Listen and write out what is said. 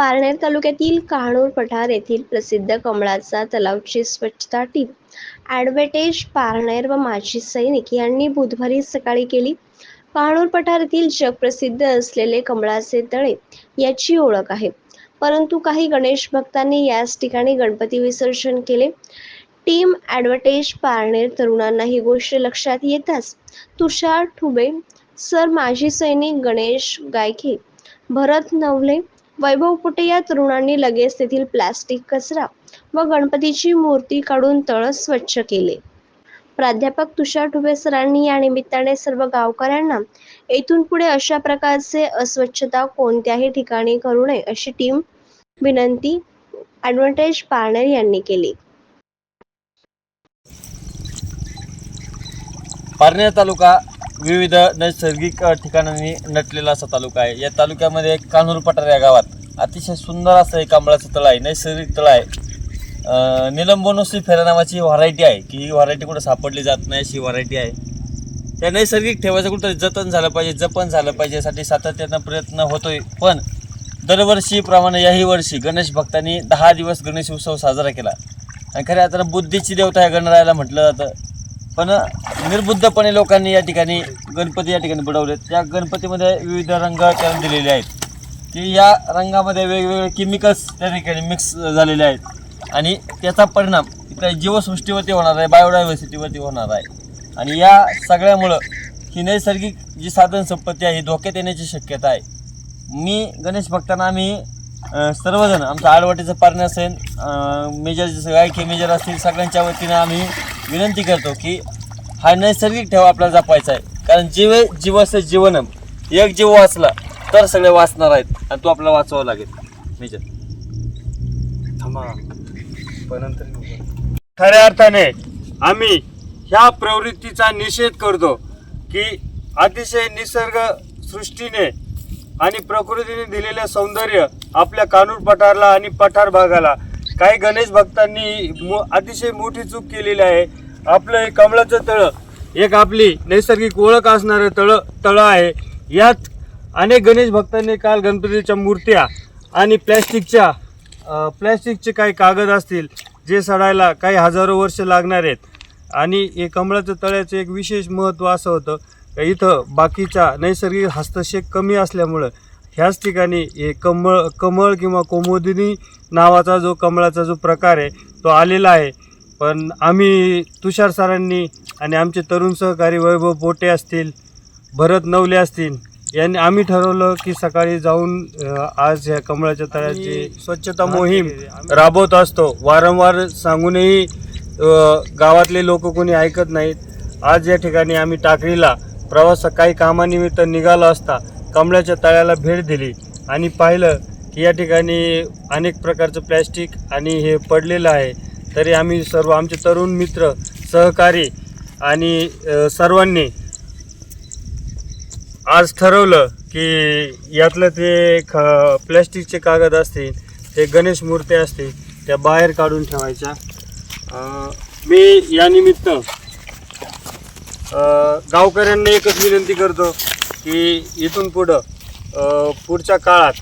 पारनेर तालुक्यातील काहणूर पठार येथील प्रसिद्ध कमळाचा तलावची स्वच्छता टीम ॲडव्हेटेज पारनेर व माजी सैनिक यांनी बुधवारी सकाळी केली. काहणूर पठार येथील जगप्रसिद्ध असलेले कमळाचे तळे याची ओळख आहे. परंतु काही गणेश भक्तांनी याच ठिकाणी गणपती विसर्जन केले. टीम ॲडव्हर्टेज पारनेर तरुणांना ही गोष्ट लक्षात येताच तुषार ठुबे सर माजी सैनिक गणेश गायके भरत नवले वैभव पुटे या तरुणांनी लगेच तेथील प्लास्टिक कचरा व गणपतीची मूर्ती काढून तळ स्वच्छ केले. प्राध्यापक तुषार ठुबे सरांनी या निमित्ताने सर्व गावकऱ्यांना येथून पुढे अशा प्रकारचे अस्वच्छता कोणत्याही ठिकाणी करू नये अशी टीम विनंती ॲडव्हान्टेज पारनेर यांनी केली. पारनेर तालुका विविध नैसर्गिक ठिकाणांनी नटलेला असा तालुका आहे. या तालुक्यामध्ये कान्हूर पठार या गावात अतिशय सुंदर असं एक कमळाचं तळ आहे नैसर्गिक तळ आहे. निलंबोनोसी फेरा नावाची व्हरायटी आहे. की ही व्हरायटी कुठं सापडली जात नाही अशी व्हरायटी आहे. त्या नैसर्गिक ठेवायचं कुठंतरी जतन झालं पाहिजे जपन झालं पाहिजे यासाठी सातत्यानं प्रयत्न होतोय. पण दरवर्षीप्रमाणे याही वर्षी गणेश भक्तांनी दहा दिवस गणेश उत्सव साजरा केला. आणि खऱ्या अर्थानं बुद्धीची देवता ह्या गणरायाला म्हटलं जातं. पण निर्बुद्धपणे लोकांनी या ठिकाणी गणपती या ठिकाणी बुडवले त्या गणपतीमध्ये विविध रंग त्यांनी दिलेले आहेत. की या रंगामध्ये वेगवेगळे केमिकल्स त्या ठिकाणी मिक्स झालेले आहेत. आणि त्याचा परिणाम इथल्या जीवसृष्टीवरती होणार आहे बायोडायव्हर्सिटीवरती होणार आहे. आणि या सगळ्यामुळं ही नैसर्गिक जी साधन संपत्ती आहे ही धोक्यात येण्याची शक्यता आहे. मी गणेश भक्तांना आम्ही सर्वजण आमचं आडवाटीचं पार्टनर असेल मेजर जसं गायकी मेजर असतील सगळ्यांच्या वतीनं आम्ही विनंती करतो की हा नैसर्गिक ठेवा आपल्याला जपायचा आहे. कारण जीव जीवाचं जीवनम एक जीव वाचला तर सगळे वाचणार आहेत आणि तो आपल्याला वाचवावा लागेल. मेजर खऱ्या अर्थाने आम्ही ह्या प्रवृत्तीचा निषेध करतो की अतिशय निसर्ग सृष्टीने आणि प्रकृतीने दिलेलं सौंदर्य आपल्या कानूर पठारला आणि पठार भागाला काही गणेश भक्तांनी मो अतिशय मोठी चूक केलेली आहे. आपलं हे कमळाचं तळं एक आपली नैसर्गिक ओळख असणारं तळं तळं आहे. यात अनेक गणेश भक्तांनी काल गणपतीच्या मूर्त्या आणि प्लॅस्टिकच्या प्लॅस्टिकचे काही कागद असतील जे सडायला काही हजारो वर्ष लागणार आहेत. आणि हे कमळाचं तळ्याचं एक विशेष महत्त्व असं होतं. इथं बाकीच्या नैसर्गिक हस्तक्षेप कमी असल्यामुळं ह्याच ठिकाणी हे कमळ कमळ किंवा कोमोदिनी नावाचा जो कमळाचा जो प्रकार आहे तो आलेला आहे. पण आम्ही तुषार सरांनी आणि आमचे तरुण सहकारी वैभव पोटे असतील भरत नवले असतील यांनी आम्ही ठरवलं की सकाळी जाऊन आज ह्या कमळाच्या तळ्याची स्वच्छता मोहीम राबवत असतो. वारंवार सांगूनही गावातले लोक कोणी ऐकत नाहीत. आज या ठिकाणी आम्ही टाकळीला प्रवास काही कामानिमित्त निघालो असता कमळाच्या तळ्याला भेट दिली आणि पाहिलं की या ठिकाणी अनेक प्रकारचं प्लॅस्टिक आणि हे पडलेलं आहे. तरी आम्ही सर्व आमचे तरुण मित्र सहकारी आणि सर्वांनी आज ठरवलं की यातलं ते ख प्लॅस्टिकचे कागद असतील ते गणेश मूर्त्या असतील त्या बाहेर काढून ठेवायच्या. मी यानिमित्त गावकऱ्यांना एकच विनंती करतो. की इथून पुढं पुढच्या काळात